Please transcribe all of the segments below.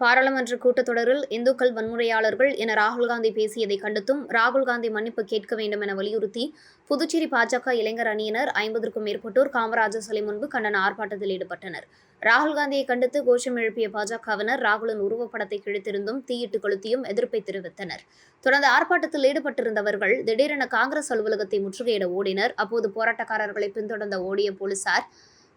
பாராளுமன்ற கூட்டத்தொடரில் இந்துக்கள் வன்முறையாளர்கள் என ராகுல் காந்தி பேசியதை கண்டித்தும் ராகுல் காந்தி மன்னிப்பு கேட்க வேண்டும் என வலியுறுத்தி புதுச்சேரி பாஜக இளைஞர் அணியினர் ஐம்பதற்கும் மேற்பட்டோர் காமராஜர் சிலை முன்பு கண்டன ஆர்ப்பாட்டத்தில் ஈடுபட்டனர். ராகுல் காந்தியை கண்டித்து கோஷம் எழுப்பிய பாஜகவினர் ராகுலின் உருவப்படத்தை கிழித்திருந்தும் தீயிட்டு கொளுத்தியும் எதிர்ப்பை தெரிவித்தனர். தொடர்ந்து ஆர்ப்பாட்டத்தில் ஈடுபட்டிருந்தவர்கள் திடீரென காங்கிரஸ் அலுவலகத்தை முற்றுகையிட ஓடினர். அப்போது போராட்டக்காரர்களை பின்தொடர்ந்த ஓடிய போலீசார்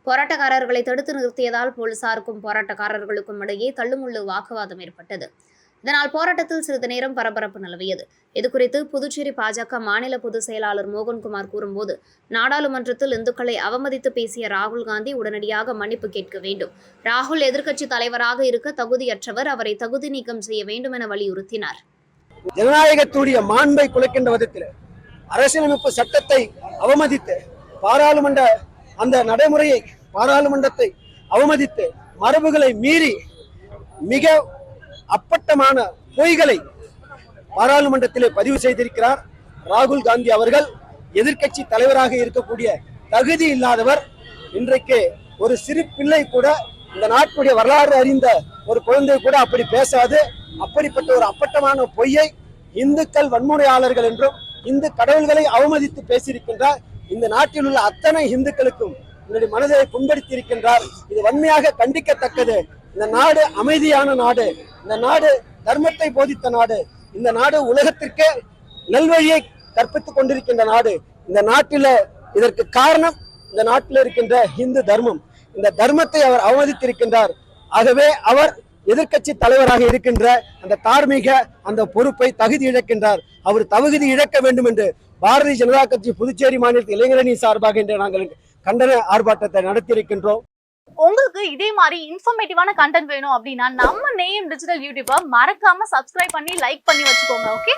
போராட்டக்காரர்களை தடுத்து நிறுத்தியதால் போலீசாருக்கும் போராட்டக்காரர்களுக்கும் இடையே தள்ளுமுள்ளு வாக்குவாதம் ஏற்பட்டது. இதனால் போராட்டத்தில் சிறிது நேரம் பரபரப்பு நிலவியது. இதுகுறித்து புதுச்சேரி பாஜக மாநில பொதுச் செயலாளர் மோகன்குமார் கூறும்போது நாடாளுமன்றத்தில் இந்துக்களை அவமதித்து பேசிய ராகுல் காந்தி உடனடியாக மன்னிப்பு கேட்க வேண்டும். ராகுல் எதிர்க்கட்சி தலைவராக இருக்க தகுதியற்றவர் அவரை தகுதி நீக்கம் செய்ய வேண்டும் என வலியுறுத்தினார். ஜனநாயகத்துடைய மாண்பை குலைக்கின்ற விதத்தில் அரசியலமைப்பு சட்டத்தை அவமதித்து பாராளுமன்ற அந்த நடைமுறையை பாராளுமன்றத்தை அவமதித்து மரபுகளை மீறி மிக அப்பட்டமான பொய்களை பாராளுமன்றத்திலே பதிவு செய்திருக்கிறார். ராகுல் காந்தி அவர்கள் எதிர்க்கட்சி தலைவராக இருக்கக்கூடிய தகுதி இல்லாதவர். இன்றைக்கு ஒரு சிறு பிள்ளை கூட இந்த நாட்டுடைய வரலாறு அறிந்த ஒரு குழந்தை கூட அப்படி பேசாது. அப்படிப்பட்ட ஒரு அப்பட்டமான பொய்யை இந்துக்கள் வன்முறையாளர்கள் என்றும் இந்து கடவுள்களை அவமதித்து பேசியிருக்கின்றார். இந்த நாட்டில் உள்ள அத்தனை இந்துக்களுக்கும் என்னுடைய மனதை புண்படுத்தி இருக்கின்றார் இது வன்மையாக கண்டிக்கத்தக்கது. இந்த நாடு அமைதியான நாடு. இந்த நாடு தர்மத்தை போதித்த நாடு. இந்த நாடு உலகத்திற்கே நல்வழியை கற்பித்துக் கொண்டிருக்கின்ற நாடு. இந்த நாட்டில இதற்கு காரணம் இந்த நாட்டில் இருக்கின்ற இந்து தர்மம். இந்த தர்மத்தை அவர் அவமதித்திருக்கின்றார். ஆகவே அவர் எதிர்க்கட்சி தலைவராக இருக்கின்ற அந்த தார்மீக அந்த பொறுப்பை தகுதி இழக்கின்றார். அவர் தகுதி இழக்க வேண்டும் என்று பாரதிய ஜனதா கட்சி புதுச்சேரி மாநிலத்தில் இளைஞரணி சார்பாக இன்று நாங்கள் கண்டன ஆர்ப்பாட்டத்தை நடத்தியிருக்கின்றோம். உங்களுக்கு இதே மாதிரி இன்ஃபர்மேட்டிவான கண்டென்ட் வேணும் அப்படின்னா நம்ம நேம் டிஜிட்டல் யூடியூப்பை மறக்காம சப்ஸ்கிரைப் பண்ணி லைக் பண்ணி வச்சுக்கோங்க ஓகே